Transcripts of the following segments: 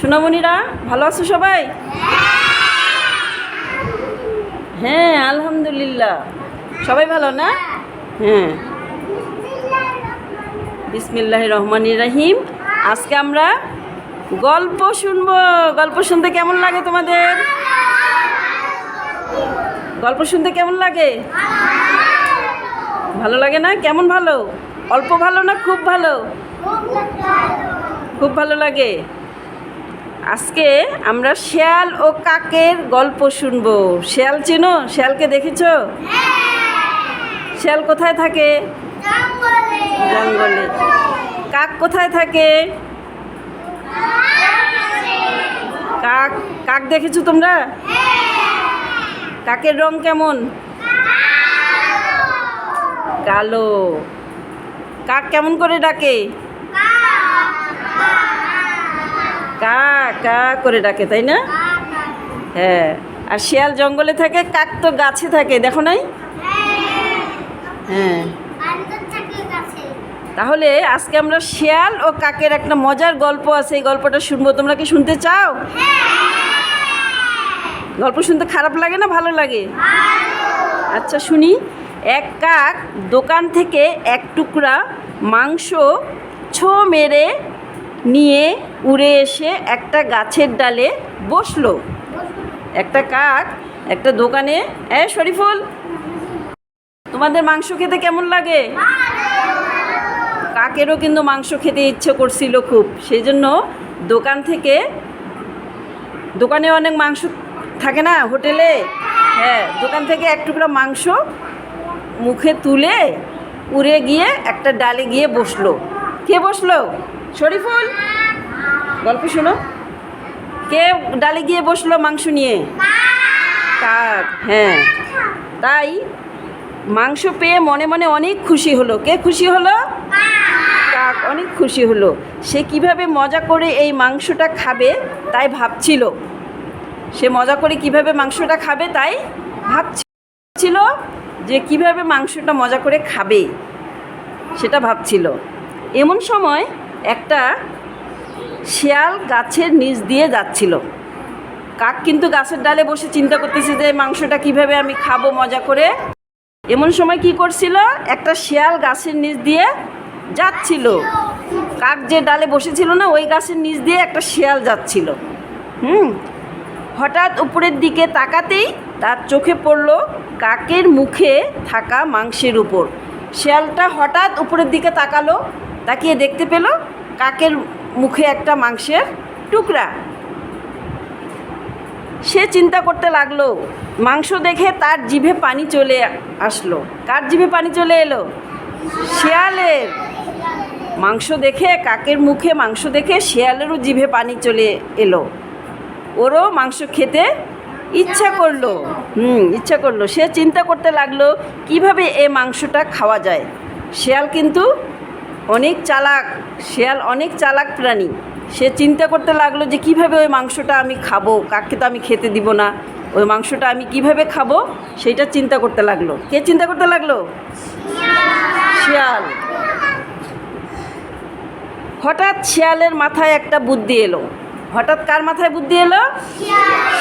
সোনামণিরা, ভালো আছো সবাই? হ্যাঁ আলহামদুলিল্লাহ। সবাই ভালো না? হ্যাঁ। বিসমিল্লাহ রহমান রাহিম। আজকে আমরা গল্প শুনব। গল্প শুনতে কেমন লাগে তোমাদের? গল্প শুনতে কেমন লাগে? ভালো লাগে না? কেমন ভালো? অল্প ভালো না খুব ভালো? খুব ভালো লাগে। আজকে আমরা শেয়াল ও কাকের গল্প শুনব। শেয়াল চেনো? শেয়ালকে দেখেছ? শেয়াল কোথায় থাকে? জঙ্গলে। কাক কোথায় থাকে? কাক কাক দেখেছ তোমরা? কাকের রং কেমন? কালো। কাক কেমন করে ডাকে? কা কা করে ডাকে, তাই না? হ্যাঁ। আর শিয়াল জঙ্গলে থাকে, কাক তো গাছে থাকে, দেখো নাই? হ্যাঁ। তাহলে আজকে আমরা শিয়াল ও কাকের একটা মজার গল্প আছে, এই গল্পটা শুনব। তোমরা কি শুনতে চাও? গল্প শুনতে খারাপ লাগে না, ভালো লাগে? আচ্ছা শুনি। এক কাক দোকান থেকে এক টুকরা মাংস ছো মেরে নিয়ে উড়ে এসে একটা গাছের ডালে বসল। একটা কাক, একটা দোকানে, এ শরীফুল, তোমাদের মাংস খেতে কেমন লাগে? কাকেরও কিন্তু মাংস খেতে ইচ্ছে করছিল খুব। সেই জন্য দোকান থেকে, দোকানে অনেক মাংস থাকে না হোটেলে? হ্যাঁ দোকান থেকে এক টুকরো মাংস মুখে তুলে উড়ে গিয়ে একটা ডালে গিয়ে বসল। কে বসল? শরীফুল, গল্প শোনো। কে ডালে গিয়ে বসল মাংস নিয়ে? কাক হ্যাঁ। তাই মাংস পেয়ে মনে মনে অনেক খুশি হলো। কে খুশি হলো? কাক, অনেক খুশি হলো। সে কীভাবে মজা করে এই মাংসটা খাবে তাই ভাবছিল। সে মজা করে কীভাবে মাংসটা খাবে তাই ভাবছিল যে কীভাবে মাংসটা মজা করে খাবে, সেটা ভাবছিল। এমন সময় একটা শিয়াল গাছের নিচ দিয়ে যাচ্ছিল। কাক কিন্তু গাছের ডালে বসে চিন্তা করতেছে যে মাংসটা কীভাবে আমি খাব মজা করে। এমন সময় কি করছিল? একটা শিয়াল গাছের নিচ দিয়ে যাচ্ছিল। কাক যে ডালে বসেছিল না, ওই গাছের নিচ দিয়ে একটা শিয়াল যাচ্ছিল। হুম? হঠাৎ উপরের দিকে তাকাতেই তার চোখে পড়ল কাকের মুখে থাকা মাংসের উপর। শিয়ালটা হঠাৎ উপরের দিকে তাকালো, তাকিয়ে দেখতে পেল কাকের মুখে একটা মাংসের টুকরা। সে চিন্তা করতে লাগল, মাংস দেখে তার জিভে পানি চলে আসলো। কার জিভে পানি চলে এলো? শেয়ালের। মাংস দেখে, কাকের মুখে মাংস দেখে শেয়ালেরও জিভে পানি চলে এলো। ওরও মাংস খেতে ইচ্ছা করল। হুম, ইচ্ছা করল। সে চিন্তা করতে লাগল, কীভাবে এ মাংসটা খাওয়া যায়? শেয়াল কিন্তু অনেক চালাক, শেয়াল অনেক চালাক প্রাণী। সে চিন্তা করতে লাগল যে কীভাবে ওই মাংসটা আমি খাব, কাককে তো আমি খেতে দিব না। ওই মাংসটা আমি কীভাবে খাব, সেইটা চিন্তা করতে লাগল। কে চিন্তা করতে লাগল? শিয়াল। হঠাৎ শিয়ালের মাথায় একটা বুদ্ধি এলো। হঠাৎ কার মাথায় বুদ্ধি এলো?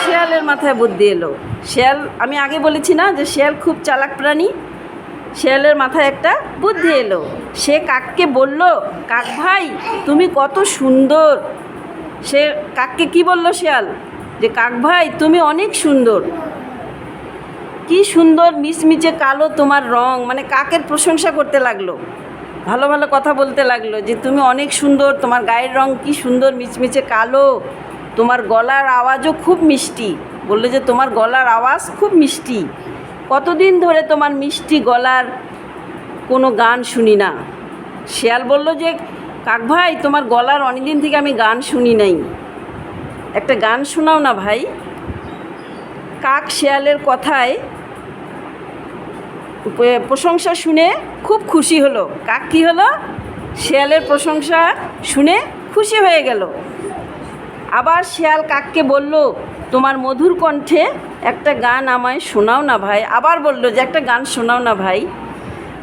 শিয়ালের মাথায় বুদ্ধি এলো। শিয়াল, আমি আগে বলেছি না যে শিয়াল খুব চালাক প্রাণী। শিয়ালের মাথায় একটা বুদ্ধি এলো। সে কাককে বলল, কাক ভাই, তুমি কত সুন্দর। সে কাককে কি বলল শিয়াল? যে, কাক ভাই, তুমি অনেক সুন্দর। কি সুন্দর মিচমিচে কালো তোমার রং। মানে কাকের প্রশংসা করতে লাগল। ভালো ভালো কথা বলতে লাগল যে, তুমি অনেক সুন্দর, তোমার গায়ের রং কি সুন্দর মিচমিচে কালো। তোমার গলার আওয়াজও খুব মিষ্টি। বলল যে, তোমার গলার আওয়াজ খুব মিষ্টি। কতদিন ধরে তোমার মিষ্টি গলার কোনো গান শুনি না। শিয়াল বলল যে, কাক ভাই, তোমার গলার অনেকদিন থেকে আমি গান শুনি নাই। একটা গান শোনাও না ভাই। কাক শেয়ালের কথায় প্রশংসা শুনে খুব খুশি হলো। কাক কী হলো? শিয়ালের প্রশংসা শুনে খুশি হয়ে গেল। আবার শেয়াল কাককে বলল, তোমার মধুর কণ্ঠে একটা গান আমায় শোনাও না ভাই। আবার বলল যে একটা গান শোনাও না ভাই।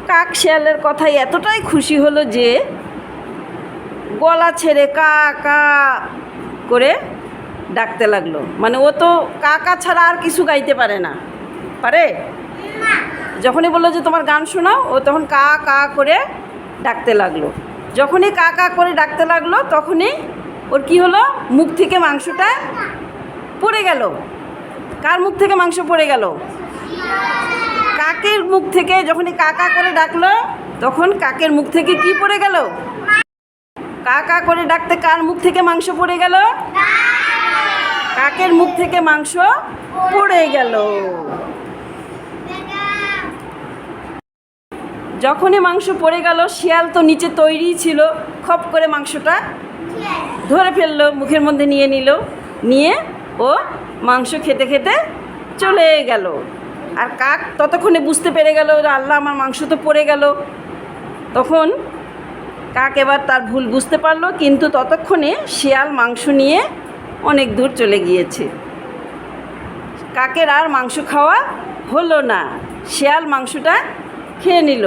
কাক শিয়ালের কথায় এতটাই খুশি হলো যে গলা ছেড়ে কা কা করে ডাকতে লাগল। মানে ও তো কাকা ছাড়া আর কিছু গাইতে পারে না। পারে? যখনই বলল যে তোমার গান শোনাও, ও তখন কা কা করে ডাকতে লাগল। যখনই কা কা করে ডাকতে লাগল, তখনই ওর কি হলো? মুখ থেকে মাংসটা পড়ে গেল। কার মুখ থেকে মাংস পড়ে গেল? কাকের মুখ থেকে, যখনই কাকা করে ডাকলো, তখন কাকের মুখ থেকে কি পড়ে গেল? কাকা করে ডাকতে কার মুখ থেকে মাংস পড়ে গেল? কাকের মুখ থেকে মাংস পড়ে গেল। যখনই মাংস পড়ে গেল, শিয়াল তো নিচে তৈরি ছিল, খপ করে মাংসটা ধরে ফেলল, মুখের মধ্যে নিয়ে নিল, নিয়ে ও মাংস খেতে খেতে চলে গেল। আর কাক ততক্ষণে বুঝতে পেরে গেল আল্লাহ আমার মাংস তো পড়ে গেল। তখন কাক এবার তার ভুল বুঝতে পারল, কিন্তু ততক্ষণে শিয়াল মাংস নিয়ে অনেক দূর চলে গিয়েছে। কাকের আর মাংস খাওয়া হলো না। শিয়াল মাংসটা খেয়ে নিল।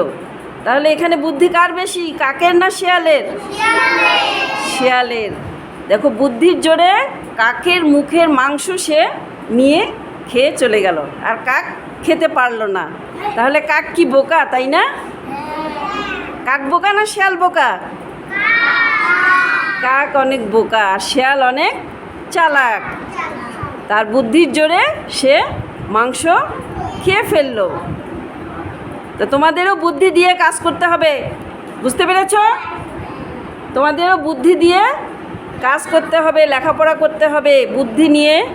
তাহলে এখানে বুদ্ধি কার বেশি, কাকের না শিয়ালের? শিয়ালের। দেখো, বুদ্ধির জোরে কাকের মুখের মাংস সে নিয়ে খেয়ে চলে গেল। আর কাক খেতে পারল না। তাহলে কাক কি বোকা, তাই না? কাক বোকা না শেয়াল বোকা? কাক অনেক বোকা, আর শেয়াল অনেক চালাক। তার বুদ্ধির জোরে সে মাংস খেয়ে ফেলল। তো তোমাদেরও বুদ্ধি দিয়ে কাজ করতে হবে। বুঝতে পেরেছ? তোমাদেরও বুদ্ধি দিয়ে কাজ করতে হবে, লেখাপড়া করতে হবে, বুদ্ধি নিয়ে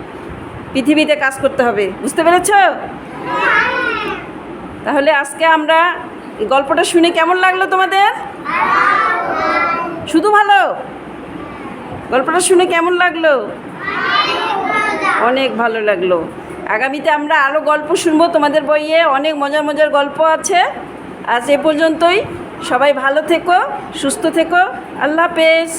পৃথিবীতে কাজ করতে হবে। বুঝতে পেরেছ? তাহলে আজকে আমরা গল্পটা শুনে কেমন লাগল তোমাদের? শুধু ভালো? গল্পটা শুনে কেমন লাগল? অনেক ভালো লাগল। আগামীতে আমরা আরও গল্প শুনব তোমাদের বইয়ে। অনেক মজার মজার গল্প আছে। আজ এ পর্যন্তই। সবাই ভালো থেকো, সুস্থ থেকো। আল্লাহ হাফেজ।